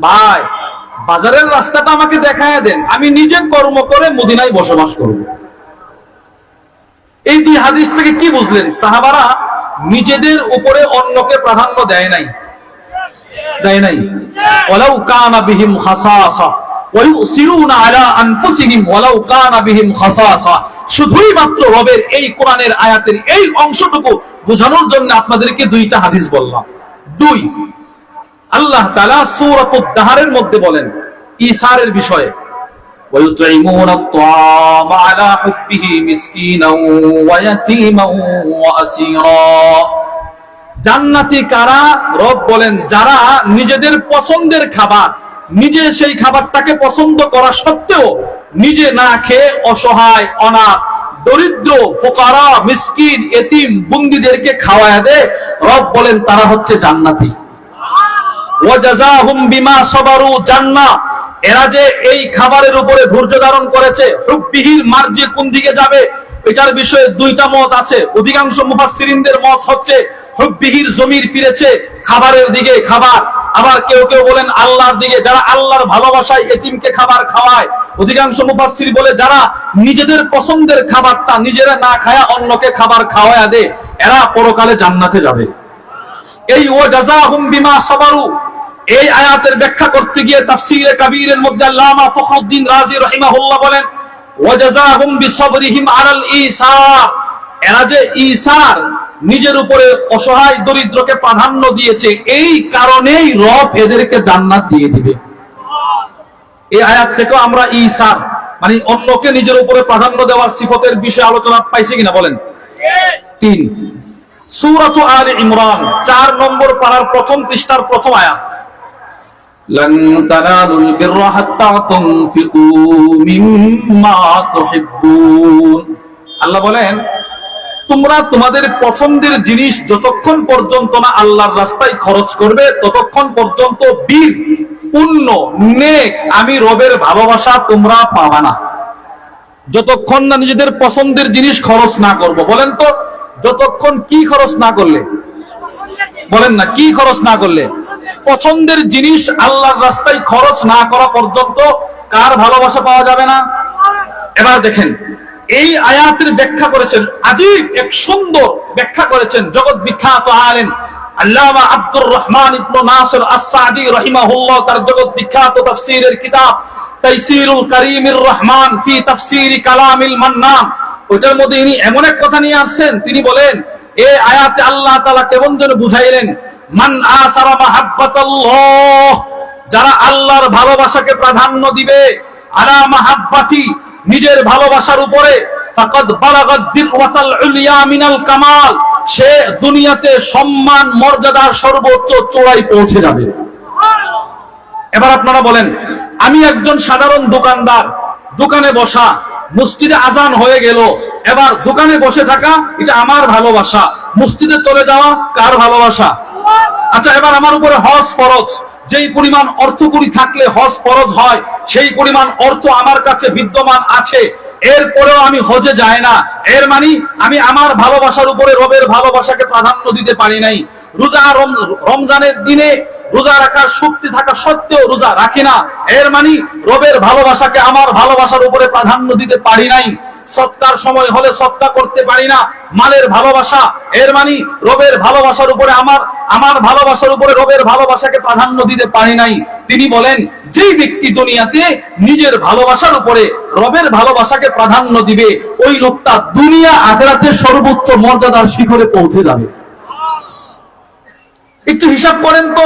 ভাই, বাজারের রাস্তাটা আমাকে দেখায় দেন। আমি নিজে কর্ম করে মদিনায় বসবাস করব। এই দুই হাদিস থেকে কি বুঝলেন? সাহাবারা নিজেদের উপরে অন্যকে প্রাধান্য দেয় নাই। দেয় নাই। ওয়ালাউ কানা বিহিম আয়াতের এই অংশটুকু বোঝানোর জন্য আপনাদেরকে দুইটা হাদিস বললাম। দুই আল্লাহ তালা সুরত দাহারের মধ্যে বলেন ইসারের বিষয়ে জান্নাতি কারা? রব বলেন, যারা নিজেদের পছন্দের খাবার, নিজে সেই খাবারটাকে পছন্দ করা সত্ত্বেও নিজে না খেয়ে অসহায়, অনাথ, দরিদ্র, ফোকারা, মিসকিন, এতিম, বন্দিদেরকে খাওয়ায় দেয়। রব বলেন, তারা হচ্ছে জান্নাতি। ওয়াজাজাহুম বিমা সবারু এরা যে এই খাবারের উপরে ধৈর্য ধারণ করেছে মার্জি কোন দিকে যাবে, এটার বিষয়ে দুইটা মত আছে। অধিকাংশ মুফাসসিরিনদের মত হচ্ছে জমির ফিরেছে, খাবারের দিকে খাবার। আবার কেউ কেউ বলেন, আল্লাহর দিকে। যারা আল্লাহর ভালোবাসায় এতিমকে খাবার খাওয়ায়, অধিকাংশ মুফাসসির বলে, যারা নিজেদের পছন্দের খাবারটা নিজেরা না খায়া অন্যকে খাবার খাওয়ায় দে এরা পরকালে জান্নাতে যাবে। এই ও বিমা সাবারু এই আয়াতের ব্যাখ্যা করতে গিয়ে তাফসীরে কাবীরের মধ্যে আল্লামা ফখরুদ্দিন রাজি রাহিমাহুল্লাহ বলেন ওয়া জাজাহুম বিসাবরিহিম আলাল ঈসার এরা যে ঈসার নিজের উপরে অসহায় দরিদ্রকে প্রাধান্য দিয়েছে, এই কারণেই রব এদেরকে জান্নাত দিয়ে দিবে। এই আয়াত থেকে আমরা ঈসার মানে অন্যকে নিজের উপরে প্রাধান্য দেওয়ার সিফতের বিষয়ে আলোচনা পাইছি কিনা বলেন? তিন। সূরাত আলে ইমরান, চার নম্বর পারার প্রথম পৃষ্ঠার প্রথম আয়াত। لن تنالوا البر حتى تنفقوا مما تحبون আল্লাহ বলেন তোমরা তোমাদের পছন্দের জিনিস যতক্ষণ পর্যন্ত না আল্লাহর রাস্তায় খরচ করবে ততক্ষণ পর্যন্ত বীর পুণ্য নেক আমি রবের ভালোবাসা তোমরা পাবা না যতক্ষণ না নিজেদের পছন্দের জিনিস খরচ না করব বলেন তো যতক্ষণ কি খরচ না করলে বলেন না কি খরচ না করলে পছন্দের জিনিস আল্লাহর রাস্তায় খরচ না করা পর্যন্ত কার ভালোবাসা পাওয়া যাবে না? এবার দেখেন, এই আয়াতের ব্যাখ্যা করেছেন আজিব এক সুন্দর ব্যাখ্যা করেছেন জগৎ বিখ্যাত আলেন আল্লামা আব্দুর রহমান ইবনু নাসির তার জগৎ বিখ্যাত তাফসীরের কিতাব, তাইসিরুল কারীমির রহমান ফি কালামিল ওইটার মধ্যে ইনি এমন এক কথা নিয়ে আসছেন, তিনি বলেন, এ আয়াতে আল্লাহ তাআলা কেমন যেন বুঝাইলেন মান আসারা মাহাব্বাতাল্লাহ, যারা আল্লাহর ভালোবাসাকে প্রাধান্য দিবে, আলা মাহাব্বাতি, নিজের ভালোবাসার উপরে, ফাকাদ বালাগাদ দিরওয়াতাল উলিয়া মিনাল কামাল, সে দুনিয়াতে সম্মান মর্যাদার সর্বোচ্চ চূড়ায় পৌঁছে যাবে। এবার আপনারা বলেন, আমি একজন সাধারণ দোকানদার, দোকানে বসা মসজিদে আজান হয়ে গেল। এবার দোকানে বসে থাকা, এটা আমার ভালোবাসা। মসজিদে চলে যাওয়া কার ভালোবাসা? আচ্ছা এবার আমার উপরে হজ ফরজ। যেই পরিমাণ অর্থ করি থাকলে হজ ফরজ হয়, সেই পরিমাণ অর্থ আমার কাছে বিদ্যমান আছে। এরপরেও আমি হজে যাই না। এর মানে আমি আমার ভালোবাসার উপরে রবের ভালোবাসাকে প্রাধান্য দিতে পারি নাই। রোজা রমজানের দিনে রোজা রাখার শক্তি থাকা সত্ত্বেও রোজা রাখি না। এর মানে রবের ভালোবাসাকে আমার ভালোবাসার উপরে প্রাধান্য দিতে পারি নাই। সৎকার সময় হলে সৎকা করতে পারি না। মালের ভালোবাসা, এর মানে রবের ভালোবাসার উপরে আমার আমার ভালোবাসার উপরে রবের ভালোবাসাকে প্রাধান্য দিতে পারি নাই। তিনি বলেন যে ব্যক্তি দুনিয়াতে নিজের ভালোবাসার উপরে রবের ভালোবাসাকে প্রাধান্য দিবে, ওই লোকটা দুনিয়া আখেরাতে সর্বোচ্চ মর্যাদার শিখরে পৌঁছে যাবে। একটু হিসাব করেন তো,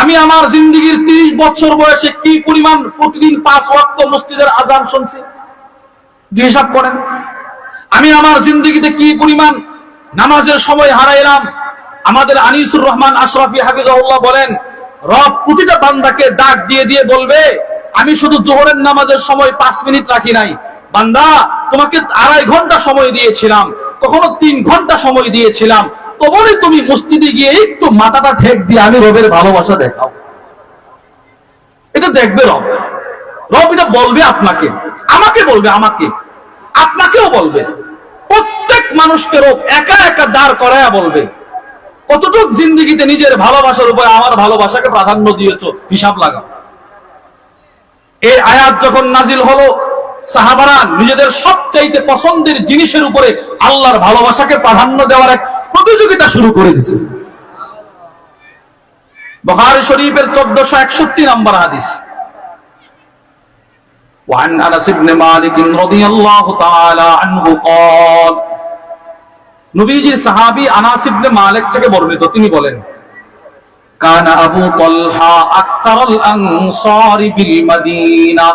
আমি আমার জিন্দগির তিরিশ বছর বয়সে কি পরিমাণ প্রতিদিন পাঁচ ওয়াক্ত মসজিদের আজান শুনছি? হিসাব করেন। আমি আমার জিন্দগিতে কি পরিমাণ নামাজের সময় হারাইলাম? আমাদের আনিসুর রহমান আশরাফি হাফিজাউল্লাহ বলেন, রব প্রতিটা বান্দাকে ডাক দিয়ে দিয়ে বলবে, আমি শুধু জোহরের নামাজের সময় পাঁচ মিনিট রাখি নাই। বান্দা, তোমাকে আড়াই ঘণ্টা সময় দিয়েছিলাম, কখনো তিন ঘণ্টা সময় দিয়েছিলাম। তবুই তুমি মসজিদে গিয়ে একটু মাথাটা ঠেক দিয়ে আমি রবের ভালোবাসা দেখাও। এটা দেখবে রব। রব এটা বলবে আপনাকে। আমাকে বলবে আমাকে। আপনাকেও বলবে। প্রত্যেক মানুষকে রব একা একা দাঁড় করায়া বলবে। কতটুক জিন্দিগিতে নিজের ভালোবাসার উপরে আমার ভালোবাসাকে প্রাধান্য দিয়েছ, হিসাব লাগা এই আয়াত যখন নাজিল হলো সাহাবারা নিজেদের সবচাইতে পছন্দের জিনিসের উপরে আল্লাহর ভালোবাসাকে প্রাধান্য দেওয়ার এক প্রতিযোগিতা শুরু করে দিছে বখারি শরীফের চোদ্দশো একষট্টি নম্বর হাদিস وعن انس بن مالك رضي الله تعالى عنه قال নবীজির সাহাবী আনাস ইবনে মালিক থেকে বর্ণিত তিনি বলেন কান আবু তালহা আকসারুল আনসারি বিল মদিনা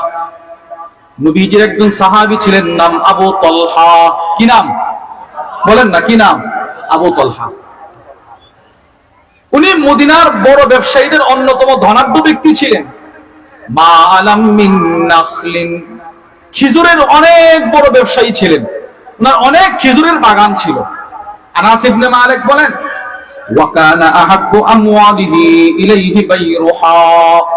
নবীজির একজন সাহাবি ছিলেন, নাম আবু তলহা। কি নাম? বলেন না, কি নাম? আবু তলহা। উনি মদিনার বড় ব্যবসায়ীদের অন্যতম ধনাঢ্য ব্যক্তি ছিলেন। খিজুরের অনেক বড় ব্যবসায়ী ছিলেন। ওনার অনেক খিজুরের বাগান ছিল। মালিক বলেন ওয়াকানা আহাব্বু আমওয়ালিহি ইলাইহি বাইরুহা।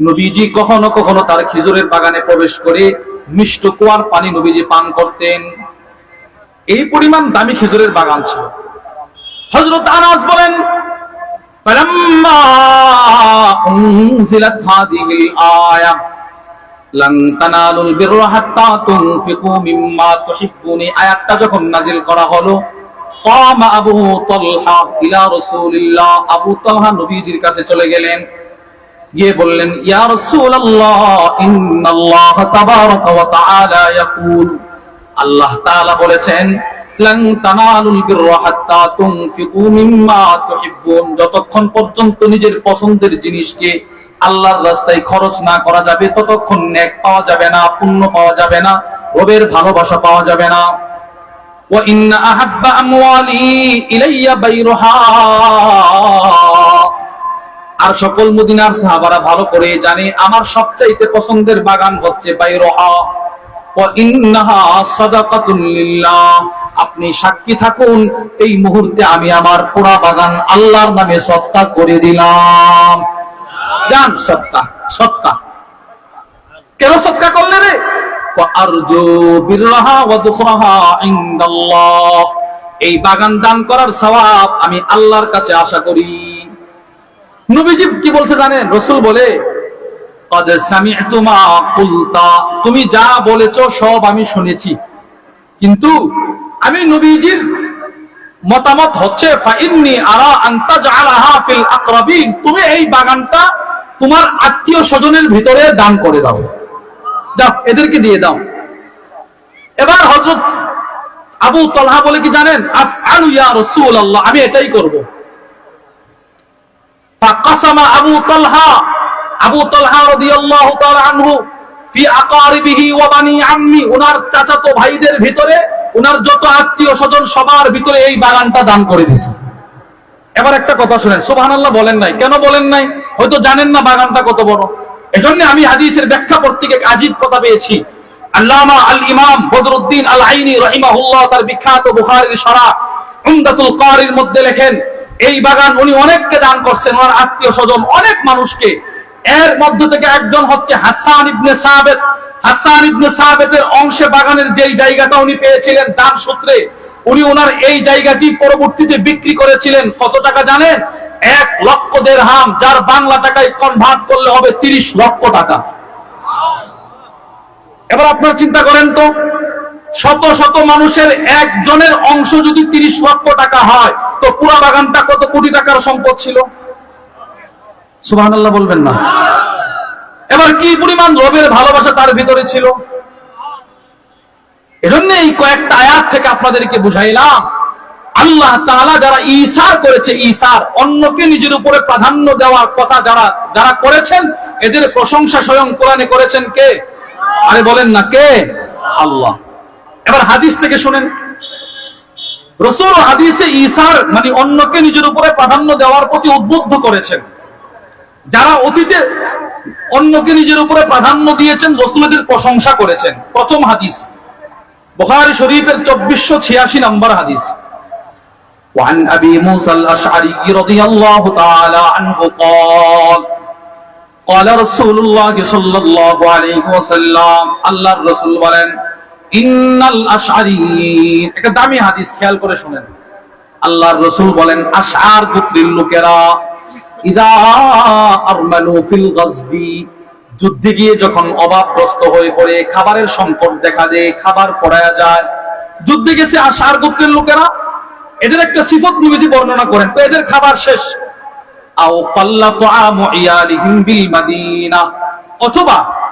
নবীজি কখনো কখনো তার খিজুরের বাগানে প্রবেশ করে মিষ্ট কুয়ার পানি নবীজি পান করতেন। এই পরিমাণ দামি খিজুরের বাগান ছিল। হজরত আনাজ বলেন যখন করা হলো আবু তলহা নবীজির কাছে চলে গেলেন। গিয়ে বললেন ইয়া রাসূলুল্লাহ ইন্নাল্লাহ তাবারাকা ওয়া তাআলা ইয়াকুল আল্লাহ তাআলা বলেছেন লান তানালুল বিররা হাত্তা তুনফিকু মিম্মা তুহিব্বুন যতক্ষণ পর্যন্ত নিজের পছন্দের জিনিসকে আল্লাহর রাস্তায় খরচ না করা যাবে ততক্ষণ নেক পাওয়া যাবে না পুণ্য পাওয়া যাবে না রবের ভালোবাসা পাওয়া যাবে না وإن أحب أموالي إلي بيرها আর সকল মদিনার সাহাবারা ভালো করে জানে, আমার সবচাইতে পছন্দের বাগান হচ্ছে আপনি সাক্ষী থাকুন, এই মুহূর্তে আমি আমার পোড়া বাগান আল্লাহর নামে সত্তা করে দিলাম। জান সত্তা সত্তা কেন সত্তা করলে রে? এই বাগান দান করার স্বভাব আমি আল্লাহর কাছে আশা করি। নবীজি কি বলছে জানেন? রসুল বলে তুমি যা বলেছ, সব আমি শুনেছি। কিন্তু আমি নবীজির মতামত হচ্ছে তুমি এই বাগানটা তোমার আত্মীয় স্বজনের ভিতরে দান করে দাও। যাও, এদেরকে দিয়ে দাও। এবার হজরত আবু তলহা বলে কি জানেন? ইয়া আমি এটাই করব। ওনার চাচাতো ভাইদের ভিতরে ওনার যত আত্মীয় স্বজন সবার ভিতরে এই বাগানটা দান করে দিছে। এবার একটা কথা শুনেন, সুবহানাল্লাহ বলেন নাই। কেন বলেন নাই? হয়তো জানেন না বাগানটা কত বড়। এজন্য আমি হাদিসের ব্যাখ্যা পড়তে গিয়ে কথা পেয়েছি। আল্লামা আল ইমাম বদরুদ্দিন আল আইনি রাহিমাহুল্লাহ তার বিখ্যাত বুখারীর শরহ উমদাতুল কারির মধ্যে লেখেন এই বাগান উনি অনেককে দান করছেন, ওনার আত্মীয় স্বজন, অনেক মানুষকে। এর মধ্য থেকে একজন হচ্ছে হাসান ইবনে সাবেত। হাসান ইবনে সাবেতের অংশে বাগানের যেই জায়গাটা উনি পেয়েছিলেন দান সূত্রে, উনি ওনার এই জায়গাটি পরবর্তীতে বিক্রি করেছিলেন। কত টাকা জানেন? এক লক্ষ দেড় হাম যার বাংলা টাকায় কনভার্ট করলে হবে তিরিশ লক্ষ টাকা। এবার আপনারা চিন্তা করেন তো, শত শত মানুষের একজনের অংশ যদি তিরিশ লক্ষ টাকা হয় তো পুরা বাগানটা কত কোটি টাকার সম্পদ ছিল? সুবাহ বলবেন না। এবার কি পরিমাণ রবের ভালোবাসা তার ভিতরে ছিল? এজন্য এই কয়েকটা আয়াত থেকে আপনাদেরকে বুঝাইলাম, আল্লাহ তাআলা যারা ঈসার করেছে, ঈসার অন্যকে নিজের উপরে প্রাধান্য দেওয়ার কথা যারা যারা করেছেন, এদের প্রশংসা স্বয়ং কোরআনে করেছেন কে? আরে বলেন না, কে? আল্লাহ। এবার হাদিস থেকে শুনেন। রসুল হাদিসে ঈসার মানে অন্যকে নিজের উপরে প্রাধান্য দেওয়ার প্রতি উদ্বুদ্ধ করেছেন যারা অতীতে অন্যকে নিজের উপরে প্রাধান্য দিয়েছেন রসুলদের প্রশংসা করেছেন প্রথম হাদিস বুখারী শরীফের চব্বিশশো ছিয়াশি নম্বর হাদিস وعن أبي موسى الأشعري رضي الله تعالى عنه قال قال رسول الله صلى الله عليه وسلم الله الرسول বলেন একটা দামি হাদিস খেয়াল করে আল্লাহর রাসূল বলেন গোত্রের লোকেরা যুদ্ধে গিয়ে যখন অভাবগ্রস্ত হয়ে পড়ে, খাবারের সংকট দেখা দেয়, খাবার পড়ায়া যায়। যুদ্ধে গেছে আশার গোত্রের লোকেরা। এদের একটা সিফত নবীজি বর্ণনা করেন, তো এদের খাবার শেষ। আও পাল্লা বিল মাদিনা। অথবা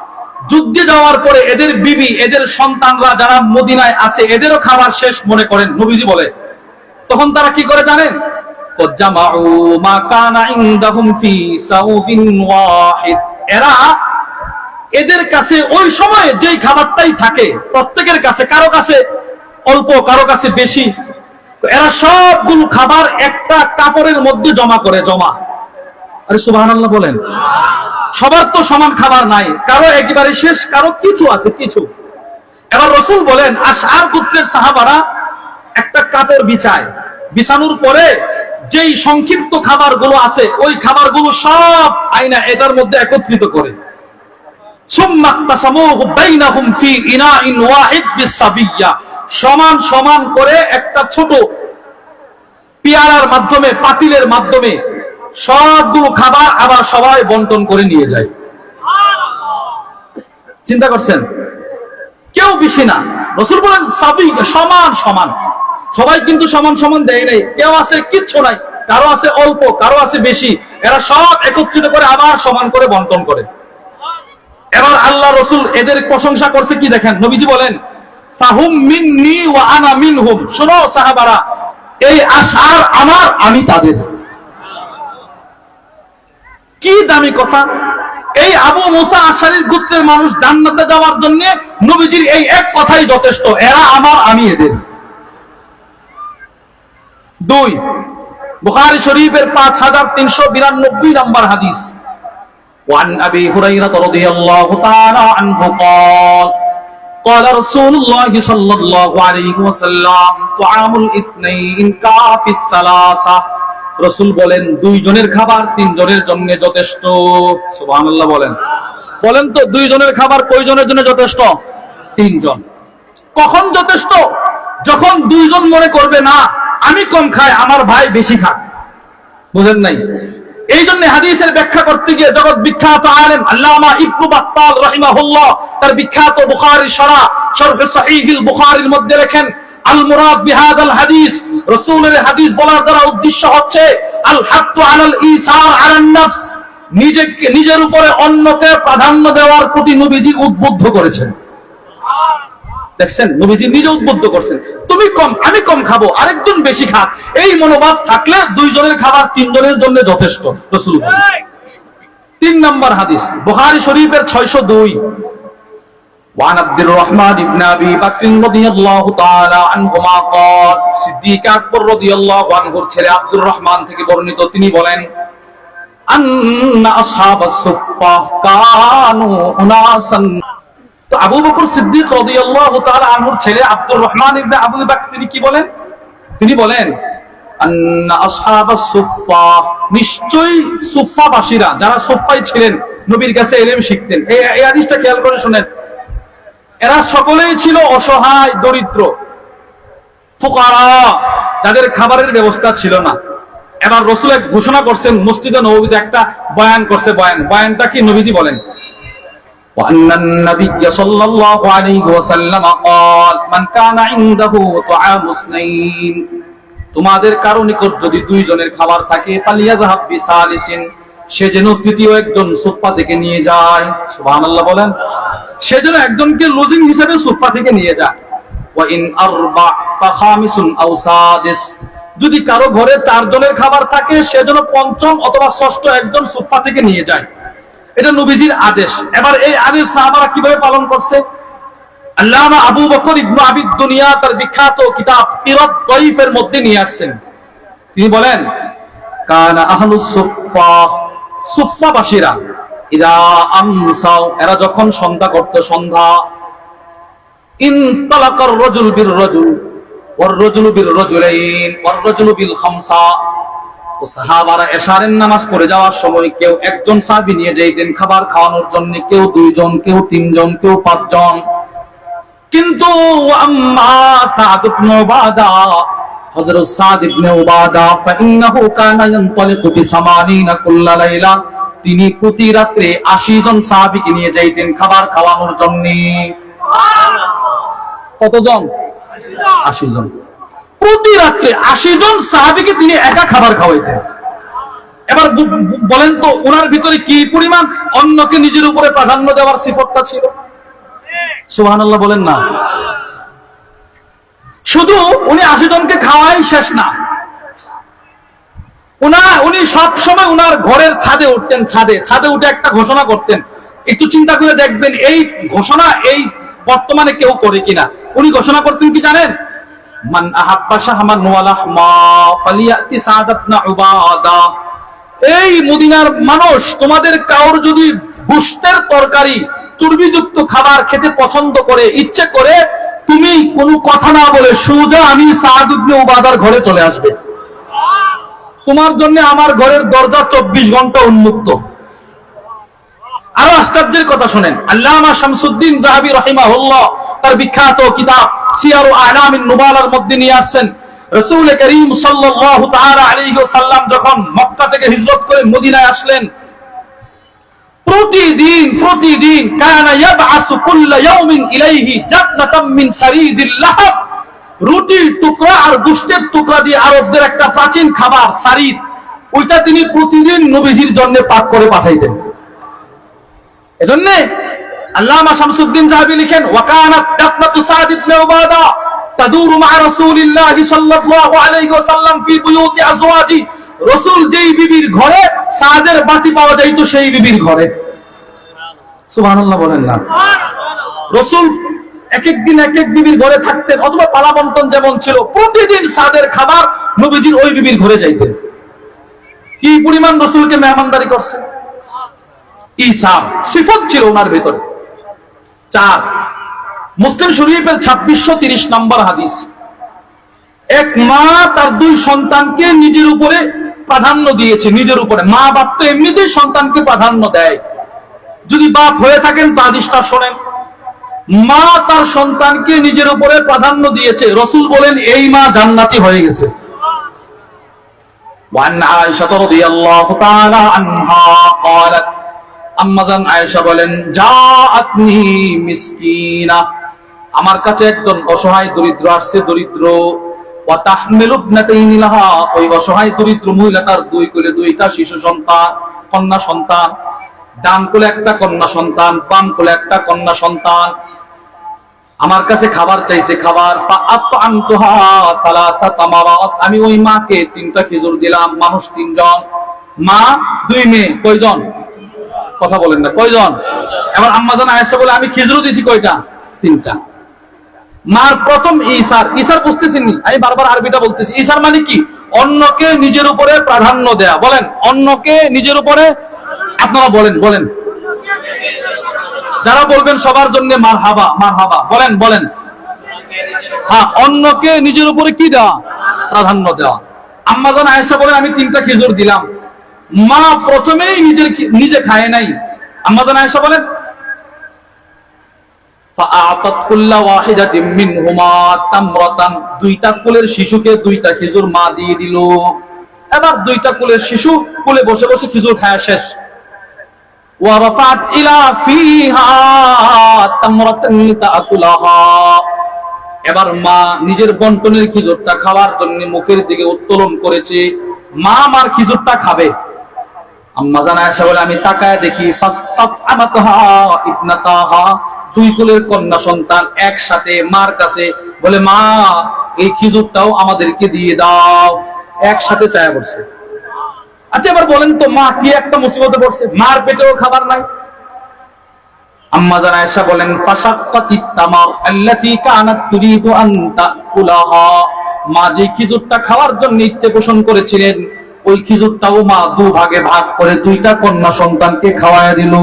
যুদ্ধে যাওয়ার পরে এদের বিবি, এদের সন্তানরা যারা মদিনায় আছে, এদেরও খাবার শেষ মনে করেন, নবীজি বলে। তখন তারা কি করে জানেন? এরা এদের কাছে ওই সময়ে যেই খাবারটাই থাকে, প্রত্যেকের কাছে, কারও কাছে অল্প, কারও কাছে বেশি এরা সবগুলো খাবার একটা কাপড়ের মধ্যে জমা করে, জমা। আরে সুবহানাল্লাহ বলেন। সবার তো সমান খাবার নাই, কারও একেবারে শেষ, কারও কিছু আছে, কিছু। এবার রসুল বলেন আশার গোত্রের সাহাবারা একটা কাপড় বিছায়, বিছানোর পরে যেই সংক্ষিপ্ত খাবারগুলো আছে, ওই খাবারগুলো সব আইনা এটার মধ্যে একত্রিত করে। সমান সমান করে একটা ছোট পেয়ারার মাধ্যমে, পাতিলের মাধ্যমে সবগুলো খাবার আবার সবাই বন্টন করে নিয়ে যায়। চিন্তা করছেন? কেউ বেশি না। রসুল বলেন, সাবি, সমান সমান। সবাই কিন্তু সমান সমান দেয় নাই। কেউ আছে, কিচ্ছু নাই। কারও আছে অল্প, কারও আছে বেশি। এরা সব একত্রিত করে আবার সমান করে বন্টন করে। এবার আল্লাহ রসুল এদের প্রশংসা করছে কি দেখেন? নবীজি বলেন সাহুম মিন্নি ওয়া আনা মিনহুম। শোনো সাহাবারা, এই আশার আমার, আমি তাদের। কি দামি কথা এই আবু মুসা আশারির গোত্রের মানুষ জান্নাতে যাওয়ার জন্য নবীজির এই এক কথাই যথেষ্ট এরা আমার আমি এদের দুই বুখারী শরীফের পাঁচ হাজার তিনশো বিরানব্বই নম্বর হাদিস وعن أبي هريرة رضي الله تعالى عنه قال قال رسول الله صلى الله عليه وسلم طعام الاثنين كافي الثلاثة রসুল বলেন, দুইজনের খাবার তিনজনের জন্য যথেষ্ট। সুবহানাল্লাহ বলেন। বলেন তো, দুইজনের খাবার কয়জনের জন্য যথেষ্ট? তিনজন। কখন যথেষ্ট? যখন দুইজন মনে করবে, না, আমি কম খাই, আমার ভাই বেশি খায় বুঝেন নাই? এই জন্য হাদিসের ব্যাখ্যা করতে গিয়ে জগৎ বিখ্যাত আলেম আল্লামা ইবনু বাত্তাল রাহিমাহুল্লাহ তার বিখ্যাত বুখারী শরা শরহ সহিহুল বুখারীর মধ্যে লেখেন আল মুরাদ বিহাদ আল হাদিস রাসূলের হাদিস বলার দ্বারা উদ্দেশ্য হচ্ছে আল হাত্তু আলাল ইসার আলান নফস নিজেকে নিজের উপরে অন্যকে প্রাধান্য দেওয়ার প্রতি নবীজি উদ্বুদ্ধ করেছেন। দেখছেন নবীজি নিজে উদ্বুদ্ধ করছেন। তুমি কম আমি কম খাব আরেকজন বেশি খাক এই মনোভাব থাকলে দুইজনের খাবার তিনজনের জন্য যথেষ্ট রসুল তিন নম্বর হাদিস বুখারী শরীফের ছয়শো দুই। وعن عبد الرحمن بن ابي بكر رضي الله تعالى عنهما قال সিদ্দিক আকবর رضي الله عنه ছেলে আব্দুর রহমান থেকে বর্ণিত তিনি বলেন আন্না আসহাবাস সুফফা কানু উনাসান তো আবু বকর সিদ্দিক রাদিয়াল্লাহু তাআলা আনহুর ছেলে আব্দুর রহমান ইবনে আবু বকর তিনি কি বলেন তিনি বলেন আন্না আসহাবাস সুফফা নিশ্চয়ই সুফফাবাসীরা যারা সুফফাই ছিলেন নবীর কাছে ইলম শিখতেন এই এই হাদিসটা খেয়াল করে শুনেন এরা সকলেই ছিল অসহায় দরিদ্র ফুকারা যাদের খাবারের ব্যবস্থা ছিল না এবার রসুল এক ঘোষণা করছেন মসজিদে নবীতে একটা বয়ান করছে বয়ান বয়ানটা কি নবীজি বলেন وأن النبي صلى الله عليه وسلم قال من كان عنده طعام اثنين তোমাদের কারো নিকট যদি দুইজনের খাবার থাকে ফালিয়াযহাব বিসালিসিন সে যেন তৃতীয় একজন সুফা থেকে নিয়ে যায়। সুবহানাল্লাহ বলেন। সে যেন একজনকে লুজিং হিসেবে সুফা থেকে নিয়ে যায়। যদি কারও ঘরে চারজনের খাবার থাকে, সে যেন পঞ্চম অথবা ষষ্ঠ একজন সুফা থেকে নিয়ে যায়। এটা নবীজির আদেশ। এবার এই আদেশ সাহাবারা কীভাবে পালন করছে? আল্লামা আবু বকর ইবনু আবিদ দুনিয়া তার বিখ্যাত কিতাব ইরদ দইফের মধ্যে নিয়ে আসছেন। তিনি বলেন, কানা আহলুস সুফফা সুফফাবাসীরা, ইদা আমসাও এরা যখন সন্ধ্যা করত, সন্ধ্যা ইনতালাকার রাজুল বির রাজুল ওয়ার রাজুলু রাজুলাইন ওয়ার রাজুলু খামসা একজন নিয়ে যাইতেন খাবার খাওয়ানোর জন্য, কেউ দুইজন, কেউ তিনজন, কেউ পাঁচজন। কিন্তু হযরত সাদ ইবনে উবাদা, ফাইন্নাহু কানা ইয়ানতালিকু বিসামানিনা কুল্লা লাইলা। তিনি প্রতি রাত্রে 80 জন সাহাবীকে নিয়ে যাইতেন খাবার খাওয়ানোর জন্য। কতজন? 80 জন। প্রতি রাত্রে 80 জন সাহাবীকে তিনি একা খাবার খাওয়াইতেন। এবার বলেন তো ওনার ভিতরে কি পরিমাণ অন্যকে নিজের উপরে প্রাধান্য দেওয়ার সিফতটা ছিল? সুবহানাল্লাহ বলেন না। শুধু উনি আশি জনকে খাওয়াই শেষ না। উনা, উনি সব সময় উনার ঘরের ছাদে উঠতেন, ছাদে ছাদে উঠে একটা ঘোষণা করতেন। একটু চিন্তা করে দেখবেন, এই ঘোষণা এই বর্তমানে কেউ করে কিনা। উনি ঘোষণা করতেন কি জানেন? মান এই মদিনার মানুষ, তোমাদের কাউর যদি গুস্তের তরকারি, চর্বিযুক্ত খাবার খেতে পছন্দ করে, ইচ্ছে করে তুমি কোনো কথা না বলে সোজা আমি সাদ ইবনে উবাদার ঘরে চলে আসবে। তোমার জন্য আমার ঘরের দরজা চব্বিশ ঘণ্টা উন্মুক্ত। আরও আশ্চর্যের কথা শোনেন। আল্লামা শামসুদ্দিন জাহাবি রহিমাহুল্লাহ তার বিখ্যাত কিতাব সিয়ারু আলামিন নুবালার মধ্যে নিয়ে আসছেন। রসুল করিম সাল্লাল্লাহু তাআলা আলাইহি ওয়াসাল্লাম যখন মক্কা থেকে হিজরত করে মদিনায় আসলেন প্রতিদিন প্রতিদিন কানা ইয়াবআসু কুল্লা ইয়াউমিন ইলাইহি জাতনাতাম মিন সারিদিল লাহাব। টুকরা আর টুকরা দিয়ে আরবদের একটা প্রাচীন খাবার, সারিদ। ওইটা তিনি প্রতিদিন নবীজির জন্য পাক করে পাঠাইতেন। এজন্য আল্লামা শামসুদ্দিন জাহাবি লিখেন জাতনাতু সাদ ইবনে উবাদা তাদুরু মা রাসূলিল্লাহি সাল্লাল্লাহু আলাইহি ওয়াসাল্লাম ফি বুয়ুতি আজওয়াজি। রাসূল যেই বিবির ঘরে, সাদের বাটি পাওয়া যাইতো সেই বিবির ঘরে। সুবহানাল্লাহ বলেন না। রসুল এক এক দিন এক এক বিবির ঘরে থাকতেন, অথবা পালা বন্টন যেমন ছিল, প্রতিদিন সাদের খাবার নবীজির ওই বিবির ঘরে যাইতেন। কি পরিমাণ রসুলকে মেহমানদারি করছে? ইসাব সিফত ছিল ওনার ভেতরে। চার, মুসলিম শরীফের ছাব্বিশশো তিরিশ নম্বর হাদিস। এক মা তার দুই সন্তানকে নিজের উপরে প্রাধান্য দিয়েছে নিজের উপরে। মা বাপ তো এমনিতেই সন্তানকে প্রাধান্য দেয়। যদি বাপ হয়ে থাকেন তা তাদিসটা শোনেন। মা তার সন্তানকে নিজের উপরে প্রাধান্য দিয়েছে। রসুল বলেন, এই মা জান্নাতি হয়ে গেছে। আমার কাছে একজন অসহায় দরিদ্র আসছে, দরিদ্র। কন্যা সন্তান একটা কন্যা সন্তান আমার কাছে খাবার চাইছে খাবার আমি ওই মাকে তিনটা খেজুর দিলাম, মানুষ তিনজন। মা, দুই মেয়ে, কয়জন? কথা বলেন না, কয়জন? এবার আম্মা জান বলে, আমি খেজুর দিছি কয়টা? তিনটা। মার প্রথম ইসার ইসার বুঝতেছেন নি আমি বারবার আরবিটা বলতেছি। ইসার মানে কি? অন্যকে নিজের উপরে প্রাধান্য দেয়া। বলেন, অন্যকে নিজের উপরে, আপনারা বলেন বলেন। যারা বলবেন সবার জন্য মার হাবা মার হাবা বলেন বলেন। হ্যাঁ অন্যকে নিজের উপরে কি দেওয়া? প্রাধান্য দেওয়া। আম্মাজান আয়েশা বলেন, আমি তিনটা খেজুর দিলাম। মা প্রথমেই নিজের নিজে খায় নাই। আম্মাজান আয়েশা বলেন দুইটা কুলের শিশুকে দুইটা খেজুর মা দিয়ে দিল। এবার দুইটা কুলের শিশু কুলে বসে বসে খেজুর খায় শেষ। এবার মা নিজের বন্টনের খিজুরটা খাওয়ার জন্য মুখের দিকে উত্তোলন করেছে। মা আমার খিজুরটা খাবে। আম্মা জানা বলে, আমি তাকায় দেখি, ফাস্তাত ইবনাতাহা। দুই কুলের কন্যা সন্তান একসাথে মার কাছে বলে, মা, এই খিজুরটাও আমাদেরকে দিয়ে দাও। একসাথে চায়া করছে আচ্ছা এবার বলেন তো, মা, কি একটা মুসিবতে পড়ছে? মার পেটেও খাবার নাই। খাওয়ার জন্য পোষণ করেছিলেন, ওই খেজুরটাও মা দু ভাগে ভাগ করে দুইটা কন্যা সন্তানকে খাওয়ায় দিল।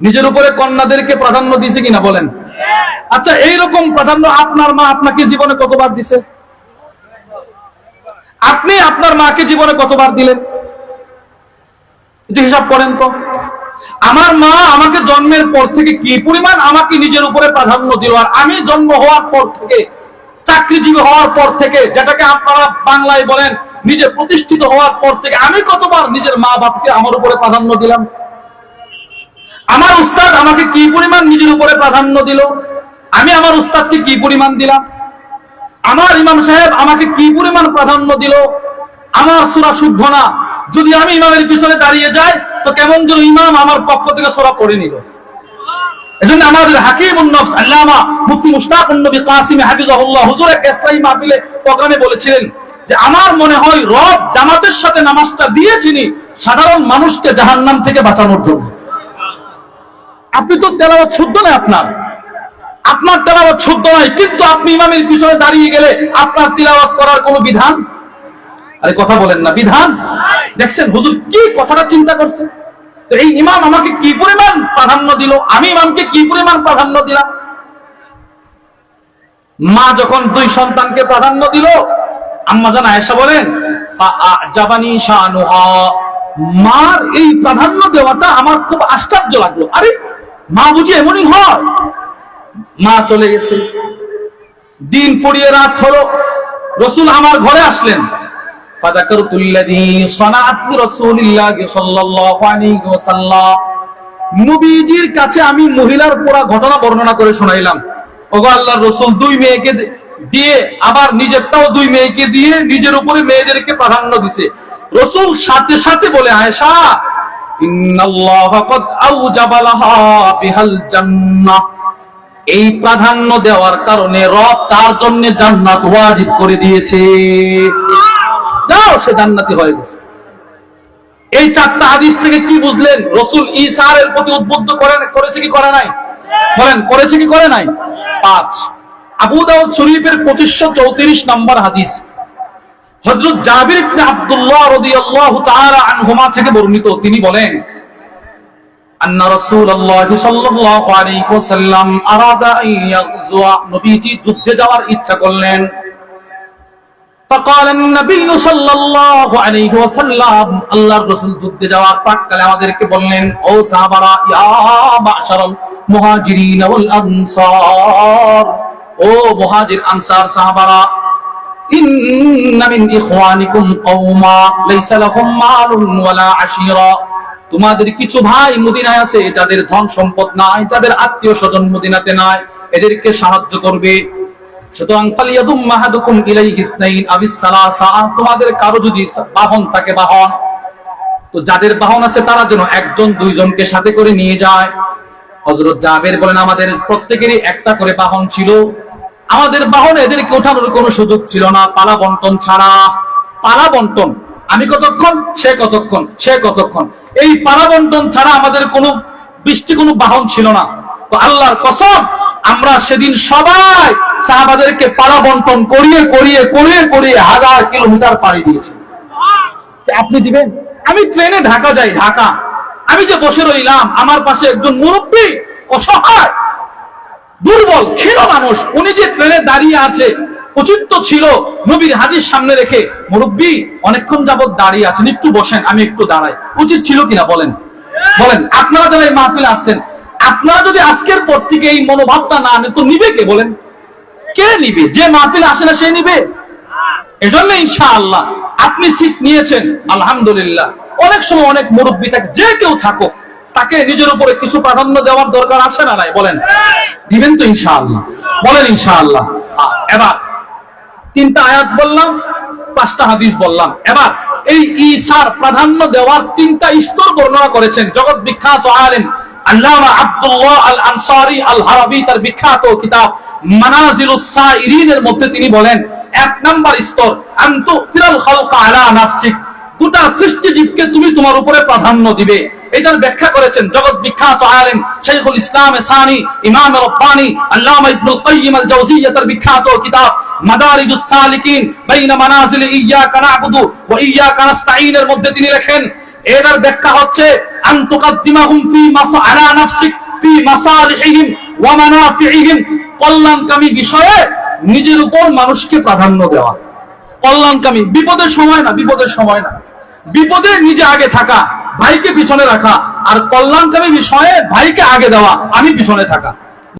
নিজের উপরে কন্যাদেরকে প্রাধান্য দিছে কিনা বলেন। আচ্ছা এইরকম প্রাধান্য আপনার মা আপনাকে জীবনে কতবার দিছে? আপনি আপনার মাকে জীবনে কতবার দিলেন? হিসাব করেন তো। আমার মা আমাকে জন্মের পর থেকে কি পরিমাণ আমাকে নিজের উপরে প্রাধান্য দিল? আর আমি জন্ম হওয়ার পর থেকে, চাকরিজীবী হওয়ার পর থেকে, যেটাকে আপনারা বাংলায় বলেন, নিজে প্রতিষ্ঠিত হওয়ার পর থেকে, আমি কতবার নিজের মা বাপকে আমার উপরে প্রাধান্য দিলাম? আমার উস্তাদ আমাকে কি পরিমাণ নিজের উপরে প্রাধান্য দিল? আমি আমার উস্তাদকে কি পরিমাণ দিলাম? আমার ইমাম সাহেব আমাকে কি পরিমাণ প্রাধান্য দিল? আমার সুরা শুদ্ধ না। যদি আমি ইমামের পিছনে দাঁড়িয়ে যাই, তো কেমন যেন ইমাম আমার পক্ষ থেকে সোরা পড়ে নিল। এজন্য আমাদের হাকিম নফস আল্লামা মুফতি মুশতাক নবী কাসিম হাফিজাহুল্লাহ হুজুর এক ইসলামী মাহফিলে প্রোগ্রামে বলেছিলেন যে, আমার মনে হয় রব জামাতের সাথে নামাজটা দিয়েছিনি সাধারণ মানুষকে জাহান্নাম থেকে বাঁচানোর জন্য। আপনি তো তেলাওয়াত শুদ্ধ না আপনার। আপনার তেলাওয়াত শুদ্ধ নয়, কিন্তু আপনি ইমামের পিছনে দাঁড়িয়ে গেলে আপনার তিলাওয়াত করার কোনো বিধান? আরে কথা বলেন না, বিধান? দেখছেন, হুজুর কি কথাটা চিন্তা করছে? তো এই ইমাম আমাকে কি পরিমাণ প্রাধান্য দিল? আমি ইমামকে কি পরিমাণ প্রাধান্য দিলাম? মা যখন দুই সন্তানকে প্রাধান্য দিল, আম্মা জান আয়েশা বলেন জাবানি শানুহা। মার এই প্রাধান্য দেওয়াটা আমার খুব আশ্চর্য লাগল। আরে মা বুঝি এমনই হয়? মা চলে গেছে। দিন পড়িয়ে রাত হলো। রসুল আমার ঘরে আসলেন। কাছে আমি মহিলার পুরা ঘটনা বর্ণনা করে শোনাইলাম। আল্লাহ রসুল, দুই মেয়েকে দিয়ে আবার নিজেরটাও দুই মেয়েকে দিয়ে নিজের উপরে মেয়েদেরকে প্রাধান্য দিছে। রসুল সাথে সাথে বলে আয়সা এই প্রাধান্য দেওয়ার কারণে রব তার জন্য জান্নাত ওয়াজিব করে দিয়েছে। যাও, সে জান্নাতি হয়ে গেছে। এই চারটা হাদিস থেকে কি বুঝলেন? রসুল ইসার এর প্রতি উদ্বুদ্ধ করেন, করেছে কি, করে নাই? বলেন করেছে কি, করে নাই? পাঁচ। আবু দাউদ শরীফের পঁচিশশো চৌত্রিশ নম্বর হাদিস। হযরত জাবির ইবনে আব্দুল্লাহ রাদিয়াল্লাহু তাআলা আনহুমা থেকে বর্ণিত তিনি বলেন أن رسول الله صلى الله عليه وسلم أراد أن يغزو নবীজি যুদ্ধে যাওয়ার ইচ্ছা করলেন فقال النبي صلى الله عليه وسلم আল্লাহর রাসূল যুদ্ধে যাওয়ার প্রাককালে আমাদেরকে বললেন ও সাহাবারা ইয়া মাশারাল মুহাজিরিন ওয়াল আনসার ও মুহাজির আনসার সাহাবারা তোমাদের কিছু ভাই মদিনায় আছে, তাদের ধন সম্পদ নাই, তাদের আত্মীয় স্বজন মদিনাতে নাই, এদেরকে সাহায্য করবে। সুতরাং ফালিয়াদুম মাহাদুকুম ইলাইহি ইসনাইন আবিস সালাসা তোমাদের কারও যদি বাহন থাকে বাহন, তো যাদের বাহন আছে তারা যেন একজন দুইজনকে সাথে করে নিয়ে যায়। হযরত জাবের বলেন, আমাদের প্রত্যেকেরই একটা করে বাহন ছিল। আমাদের বাহনে এদেরকে ওঠানোর কোনো সুযোগ ছিল না, পালা বন্টন ছাড়া। পালা বন্টন। আমি কতক্ষণ? সে কতক্ষণ? সে কতক্ষণ? এই পালা বন্টন ছাড়া আমাদের কোনো বৃষ্টি, কোনো বাহন ছিল না। তো আল্লাহর কসম, আমরা সেদিন সবাই সাহাবাদেরকে পালা বন্টন করিয়ে করিয়ে করিয়ে করিয়ে হাজার কিলোমিটার পাড়ি দিয়েছি। আপনি দিবেন? আমি ট্রেনে ঢাকা যাই, ঢাকা। আমি যে বসে রইলাম, আমার পাশে একজন মুরব্বী অসহায়। দুর্বল, ক্ষীণ মানুষ, উনি যে ট্রেনে দাঁড়িয়ে আছে, উচিত ছিল নবীর হাদিস সামনে রেখে, মুরব্বী অনেকক্ষণ যাবত দাঁড়িয়ে আছেন, একটু বসেন, আমি একটু দাঁড়াই। উচিত ছিল কিনা বলেন? বলেন, আপনারা যারা এই মাহফিলে আসছেন, আপনারা যদি আজকের পর থেকে এই মনোভাবটা না আনেন তো নিবে কে বলেন? কে নিবে? যে মাহফিলে আসে না, সে নিবে? এজন্য ইনশাআল্লাহ, আপনি সিট নিয়েছেন, আলহামদুলিল্লাহ। অনেক সময় অনেক মুরব্বী থাকে, যে কেউ থাকুক তাকে নিজের উপরে কিছু প্রাধান্য দেওয়ার দরকার আছে না নাই? বলেন। দিবেন তো ইনশাআল্লাহ। বলেন ইনশাআল্লাহ। এবার তিনটা আয়াত বললাম, পাঁচটা হাদিস বললাম। এবার এই ঈসার প্রাধান্য দেওয়ার তিনটা স্তর বর্ণনা করেছেন। জগৎ বিখ্যাত আলেম আল্লামা আব্দুল্লাহ আল আনসারি আল হারাবি তার বিখ্যাত কিতাব মানাজিলুস সাইরিনের মধ্যে তিনি বলেন, এক নাম্বার স্তর আন্তু ফিরাল খালকা আলা নাফসিক। গোটা সৃষ্টিজীবকে তুমি তোমার উপরে প্রাধান্য দিবে। এটার ব্যাখ্যা করেছেন জগৎ বিখ্যাত আলেম শেখুল ইসলাম সানি ইমাম রব্বানি, আল্লামা ইবনুল কাইয়িম আল জাওজিয়্যা তার বিখ্যাত কিতাব মাদারিজুস সালিকিন, বাইনা মানাজিল ইয়াকা না'বুদু ওয়া ইয়াকা নাস্তাঈনের মধ্যে তিনি লেখেন এটার ব্যাখ্যা হচ্ছে, আন তুকাদ্দিমাহুম ফি মাসা, আলা নাফসিক ফি মাসালিহিহিম ওয়া মানাফিহিম কল্যাণকামী বিষয়ে নিজের উপর মানুষকে প্রাধান্য দেওয়া। কল্যাণকামী। বিপদের সময় না, বিপদের সময় না। বিপদে নিজে আগে থাকা, ভাইকে পিছনে রাখা আর কল্যাণকামী বিষয়ে ভাইকে আগে দেওয়া, আমি পিছনে থাকা।